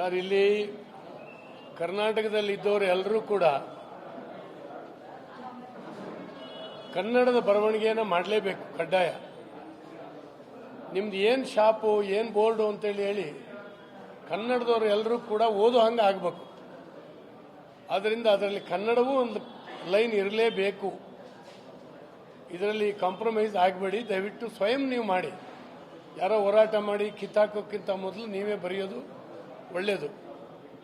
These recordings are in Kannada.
ಸರ್, ಇಲ್ಲಿ ಕರ್ನಾಟಕದಲ್ಲಿ ಇದ್ದವರು ಎಲ್ಲರೂ ಕೂಡ ಕನ್ನಡದ ಬರವಣಿಗೆಯನ್ನು ಮಾಡಲೇಬೇಕು, ಕಡ್ಡಾಯ. ನಿಮ್ದು ಏನು ಶಾಪು, ಏನು ಬೋರ್ಡು ಅಂತೇಳಿ ಹೇಳಿ ಕನ್ನಡದವರು ಎಲ್ಲರೂ ಕೂಡ ಓದೋ ಹಂಗೆ ಆಗಬೇಕು. ಆದ್ದರಿಂದ ಅದರಲ್ಲಿ ಕನ್ನಡವೂ ಒಂದು ಲೈನ್ ಇರಲೇಬೇಕು. ಇದರಲ್ಲಿ ಕಾಂಪ್ರಮೈಸ್ ಆಗಬೇಡಿ, ದಯವಿಟ್ಟು ಸ್ವಯಂ ನೀವು ಮಾಡಿ. ಯಾರೋ ಹೋರಾಟ ಮಾಡಿ, ಕಿತ್ತಾಕೋಕ್ಕಿಂತ ಮೊದಲು ನೀವೇ ಬರೆಯೋದು. ಒಳ್ಳೆಯದು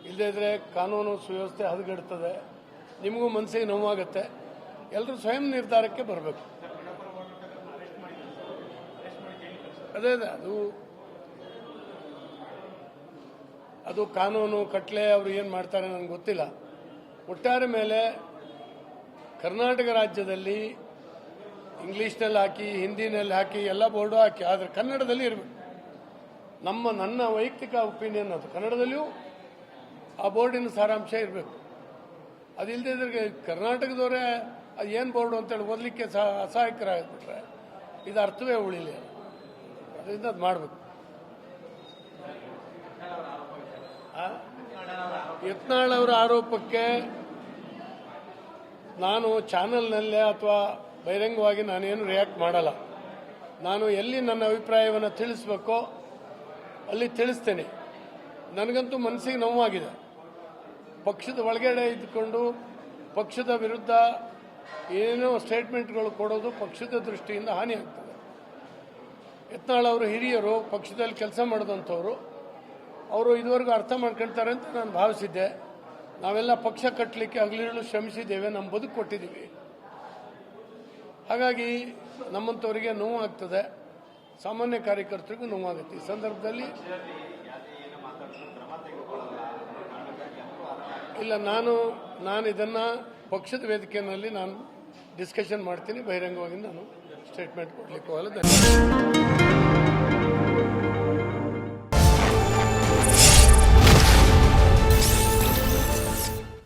ಇಲ್ಲದೇ ಇದ್ರೆ ಕಾನೂನು ಸುವ್ಯವಸ್ಥೆ ಹದಗೆಡ್ತದೆ. ನಿಮಗೂ ಮನಸ್ಸಿಗೆ ನೋವಾಗುತ್ತೆ. ಎಲ್ಲರೂ ಸ್ವಯಂ ನಿರ್ಧಾರಕ್ಕೆ ಬರಬೇಕು. ಅದೇ ಅದೇ, ಅದು ಅದು ಕಾನೂನು ಕಟ್ಲೆ ಅವರು ಏನು ಮಾಡ್ತಾರೆ ನನಗೆ ಗೊತ್ತಿಲ್ಲ. ಒಟ್ಟಾರೆ ಮೇಲೆ ಕರ್ನಾಟಕ ರಾಜ್ಯದಲ್ಲಿ ಇಂಗ್ಲೀಷ್ನಲ್ಲಿ ಹಾಕಿ, ಹಿಂದಿನಲ್ಲಿ ಹಾಕಿ, ಎಲ್ಲ ಬೋರ್ಡು ಹಾಕಿ, ಆದರೆ ಕನ್ನಡದಲ್ಲಿ ಇರಬೇಕು. ನಮ್ಮ, ನನ್ನ ವೈಯಕ್ತಿಕ ಒಪಿನಿಯನ್ ಅದು. ಕನ್ನಡದಲ್ಲಿಯೂ ಆ ಬೋರ್ಡಿನ ಸಾರಾಂಶ ಇರಬೇಕು. ಅದಿಲ್ಲದೆ ಇದ್ರೆ ಕರ್ನಾಟಕದವರೇ ಅದು ಏನು ಬೋರ್ಡು ಅಂತೇಳಿ ಓದಲಿಕ್ಕೆ ಸಹ ಅಸಹಾಯಕರಾಗಿಬಿಟ್ರೆ ಇದು ಅರ್ಥವೇ ಉಳಿಲಿ ಅದರಿಂದ ಅದು ಮಾಡಬೇಕು. ಯತ್ನಾಳ್ ಅವರ ಆರೋಪಕ್ಕೆ ನಾನು ಚಾನಲ್ನಲ್ಲೇ ಅಥವಾ ಬಹಿರಂಗವಾಗಿ ನಾನೇನು ರಿಯಾಕ್ಟ್ ಮಾಡಲ್ಲ. ನಾನು ಎಲ್ಲಿ ನನ್ನ ಅಭಿಪ್ರಾಯವನ್ನು ತಿಳಿಸ್ಬೇಕೋ ಅಲ್ಲಿ ತಿಳಿಸ್ತೇನೆ. ನನಗಂತೂ ಮನಸ್ಸಿಗೆ ನೋವಾಗಿದೆ. ಪಕ್ಷದ ಒಳಗಡೆ ಇದ್ದುಕೊಂಡು ಪಕ್ಷದ ವಿರುದ್ಧ ಏನೇನೋ ಸ್ಟೇಟ್ಮೆಂಟ್ಗಳು ಕೊಡೋದು ಪಕ್ಷದ ದೃಷ್ಟಿಯಿಂದ ಹಾನಿಯಾಗ್ತದೆ ಯತ್ನಾಳ್ ಅವರು ಹಿರಿಯರು, ಪಕ್ಷದಲ್ಲಿ ಕೆಲಸ ಮಾಡಿದಂಥವ್ರು, ಅವರು ಇದುವರೆಗೂ ಅರ್ಥ ಮಾಡ್ಕೊಳ್ತಾರೆ ಅಂತ ನಾನು ಭಾವಿಸಿದ್ದೆ. ನಾವೆಲ್ಲ ಪಕ್ಷ ಕಟ್ಟಲಿಕ್ಕೆ ಹಗಲಿರುಳು ಶ್ರಮಿಸಿದ್ದೇವೆ ನಮ್ಮ ಬದುಕು ಕೊಟ್ಟಿದ್ದೀವಿ. ಹಾಗಾಗಿ ನಮ್ಮಂಥವರಿಗೆ ನೋವು ಆಗ್ತದೆ ಸಾಮಾನ್ಯ ಕಾರ್ಯಕರ್ತರಿಗೂ ನೋವಾಗುತ್ತೆ. ಈ ಸಂದರ್ಭದಲ್ಲಿ ಇಲ್ಲ, ನಾನು ನಾನು ಇದನ್ನು ಪಕ್ಷದ ವೇದಿಕೆಯಲ್ಲಿ ನಾನು ಡಿಸ್ಕಷನ್ ಮಾಡ್ತೀನಿ. ಬಹಿರಂಗವಾಗಿ ನಾನು ಸ್ಟೇಟ್ಮೆಂಟ್ ಕೊಡಲಿಕ್ಕೆ ಹೋಗಲ್ಲ.